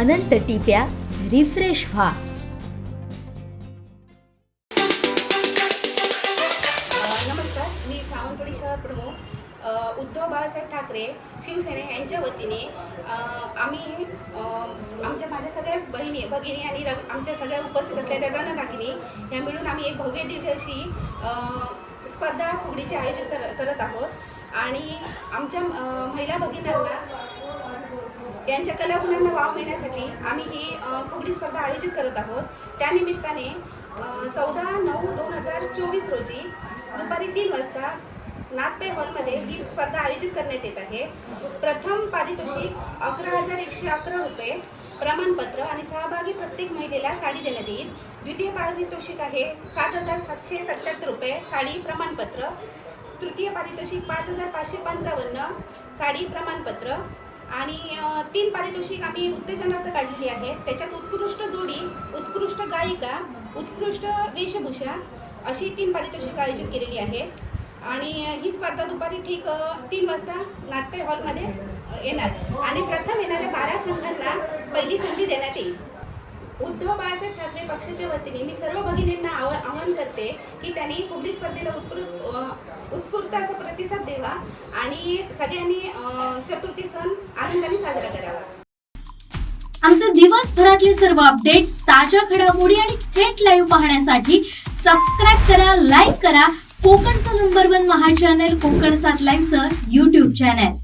अनंत टिप्या refresh व्हा. नमस्कार मी सावंतवाडी शहर प्रमुख उद्धव बाळासाहेब ठाकरे शिवसेना यांच्या वतीने आम्ही आमच्या माझ्या सगळ्या बहिणी भगिनी आणि रग आमच्या सगळ्या उपस्थित असलेल्या रणरागिनी ह्या मिळून आम्ही एक भव्य दिव्य अशी स्पर्धा फुगडीचे आयोजित कर करत आहोत. आणि आमच्या महिला भगिनींना यांच्या कलागुणांना वाव मिळण्यासाठी आम्ही ही फुगडी स्पर्धा आयोजित करत आहोत. त्यानिमित्ताने चौदा नऊ दोन हजार चोवीस रोजी दुपारी तीन वाजता नाथपे हॉलमध्ये ही स्पर्धा आयोजित करण्यात येत आहे. प्रथम पारितोषिक अकरा हजार एकशे अकरा रुपये प्रमाणपत्र आणि सहभागी प्रत्येक महिलेला साडी देण्यात येईल. द्वितीय पारितोषिक आहे सात हजार सातशे सत्याहत्तर रुपये साडी प्रमाणपत्र. तृतीय पारितोषिक पाच हजार पाचशे पंचावन्न साडी प्रमाणपत्र. आणि तीन पारितोषिक आम्ही उत्तेजनार्थ काढलेली आहे. त्याच्यात उत्कृष्ट जोडी उत्कृष्ट गायिका उत्कृष्ट वेशभूषा अशी तीन पारितोषिक आयोजित केलेली आहे. आणि ही स्पर्धा दुपारी ठीक तीन वाजता नागपे हॉलमध्ये येणार. आणि प्रथम येणाऱ्या बारा संघांना पहिली संधी देण्यात येईल. उद्धव बाळासाहेब ठाकरे पक्षाच्या वतीने मी सर्व भगिनींना आव आवाहन करते की त्यांनी कुबडी स्पर्धेला उत्कृष्ट उत्स्फूर्त असा प्रतिसाद द्यावा आणि सगळ्यांनी चतुर्थी सण आनंदाने साजरा करावा. आमचे दिवसभरातले सर्व अपडेट्स ताज्या घडामोडी आणि थेट लाईव्ह पाहण्यासाठी सबस्क्राईब करा लाईक करा. कोकणचं नंबर वन महा चॅनल कोकण सात लाईनचं युट्यूब चॅनल